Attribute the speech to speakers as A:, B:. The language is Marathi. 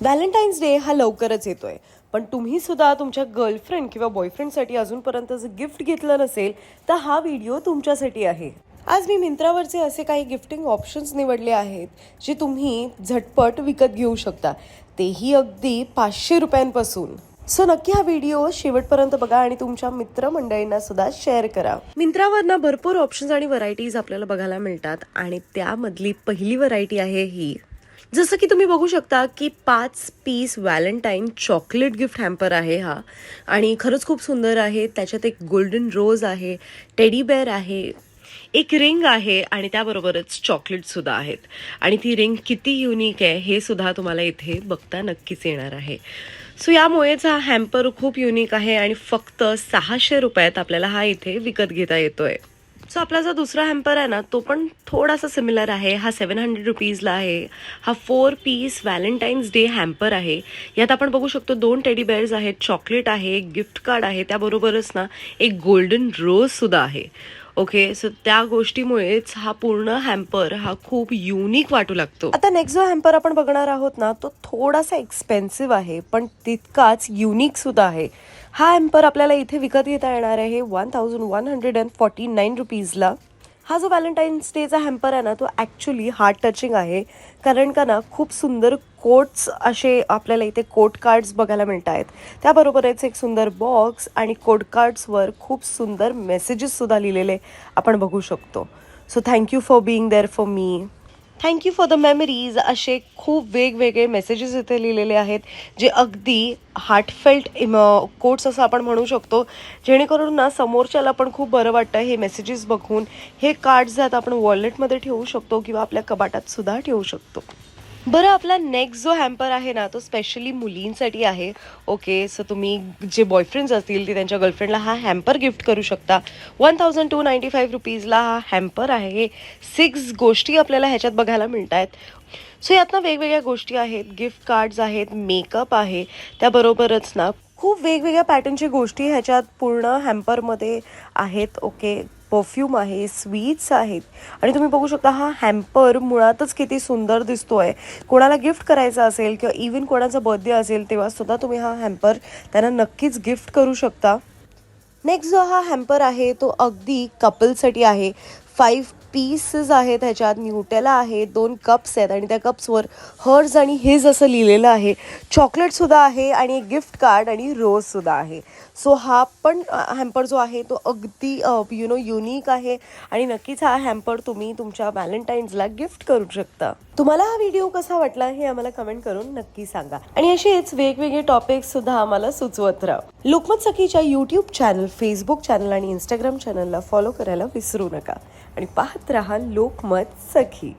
A: व्हॅलेंटाईन्स डे हा लवकरच येतोय. पण तुम्ही सुद्धा तुमच्या गर्लफ्रेंड किंवा बॉयफ्रेंडसाठी अजूनपर्यंत जर गिफ्ट घेतलं नसेल तर हा व्हिडिओ तुमच्यासाठी आहे. आज मी मिंत्रावरचे असे काही गिफ्टिंग ऑप्शन्स निवडले आहेत जे तुम्ही झटपट विकत घेऊ शकता. तेही अगदी पाचशे रुपयांपासून. सो नक्की हा व्हिडिओ शेवटपर्यंत बघा आणि तुमच्या मित्रमंडळींना सुद्धा शेअर करा. मिंत्रावरनं भरपूर ऑप्शन्स आणि व्हरायटीज आपल्याला बघायला मिळतात आणि त्यामधली पहिली व्हरायटी आहे ही. जसं की तुम्ही बघू शकता की पाच piece Valentine chocolate gift hamper आहे हा. आणि खरंच खूप सुंदर आहे. त्याच्यात एक गोल्डन रोज आहे टेडी बेअर आहे एक रिंग आहे आणि त्याबरोबरच चॉकलेटसुद्धा आहेत. आणि ती रिंग किती युनिक आहे हे सुद्धा तुम्हाला इथे बघता नक्कीच येणार आहे. सो यामुळेच हा हॅम्पर खूप युनिक आहे आणि फक्त सहाशे रुपयात आपल्याला हा इथे विकत घेता येतोय. सो आपला जो दुसरा हॅम्पर आहे ना तो पण थोडासा सिमिलर आहे. हा सेवन हंड्रेड रुपीजला आहे. हा four piece Valentine's day hamper आहे. यात आपण बघू शकतो दोन टेडी बेअर्स आहेत चॉकलेट आहे एक गिफ्ट कार्ड आहे. त्याबरोबरच ना एक गोल्डन रोजसुद्धा आहे. ओके सो त्या गोष्टीमुळेच हा पूर्ण हॅम्पर हा खूप युनिक वाटू लागतो. आता नेक्स्ट जो हॅम्पर आपण बघणार आहोत ना तो थोडासा एक्सपेन्सिव्ह आहे पण तितकाच युनिक सुद्धा आहे. हा हॅम्पर आपल्याला इथे विकत घेता येणार आहे. One thousand one hundred and forty nine रुपीजला. हा जो व्हॅलेंटाईन्स डेचा हॅम्पर आहे ना तो ॲक्च्युली हार्ट टचिंग आहे. कारण का ना खूप सुंदर कोट्स असे आपल्याला इथे कोट कार्ड्स बघायला मिळत आहेत त्याबरोबरच एक सुंदर बॉक्स आणि कोट कार्ड्सवर खूप सुंदर मेसेजेससुद्धा लिहिलेले आपण बघू शकतो. So thank you for being there for me thank you for the memories असे खूप वेगवेगळे मेसेजेस इथे लिहिलेले आहेत जे अगदी हार्टफेल्ट इम कोट्स असं आपण म्हणू शकतो. जेणेकरून ना समोरच्याला पण खूप बरं वाटतं हे मेसेजेस बघून. हे कार्ड्स आहेत आपण वॉलेटमध्ये ठेवू शकतो किंवा आपल्या कबाटात सुद्धा ठेवू शकतो. बरं आपला नेक्स्ट जो हॅम्पर आहे ना तो स्पेशली मुलींसाठी आहे. ओके सो तुम्ही जे बॉयफ्रेंड्स असतील ते त्यांच्या गर्लफ्रेंडला हा हॅम्पर गिफ्ट करू शकता. One thousand two ninety five रुपीजला हा हॅम्पर आहे. सिक्स गोष्टी आपल्याला ह्याच्यात बघायला मिळत आहेत सो यातनं वेगवेगळ्या गोष्टी आहेत. गिफ्ट कार्ड्स आहेत मेकअप आहे. त्याबरोबरच ना खूप वेगवेगळ्या पॅटर्नची गोष्टी ह्याच्यात पूर्ण हॅम्परमध्ये आहेत. ओके परफ्यूम आहे स्वीट्स आहेत. आणि तुम्ही बघू शकता हा हॅम्पर मुळातच किती सुंदर दिसतो आहे कोणाला गिफ्ट करायचा असेल किंवा इवन कोणाचा बर्थडे असेल तेव्हा सुद्धा तुम्ही हा हॅम्पर त्यांना नक्कीच गिफ्ट करू शकता. नेक्स्ट जो हा हॅम्पर आहे तो अगदी कपलसाठी आहे. फाईव्ह पीसेस आहेत ह्याच्यात न्यूटेला आहे दोन कप्स आहेत आणि त्या कप्सवर हर्ज आणि हिज असं लिहिलेलं आहे. चॉकलेटसुद्धा आहे आणि एक गिफ्ट कार्ड आणि रोजसुद्धा आहे. सो हा पण हॅम्पर जो आहे तो अगदी यु नो युनिक आहे आणि नक्कीच हा हॅम्पर तुम्ही तुमच्या व्हॅलेंटाईन्सला गिफ्ट करू शकता. तुम्हाला हा व्हिडिओ कसा वाटला हे आम्हाला कमेंट करून नक्की सांगा. आणि असेच वेगवेगळे टॉपिक्स सुद्धा आम्हाला सुचवत राहा. लोकमत सखीच्या यूट्यूब चॅनल फेसबुक चॅनल आणि इंस्टाग्राम चॅनलला फॉलो करायला विसरू नका. आणि पाहत रहा लोकमत सखी.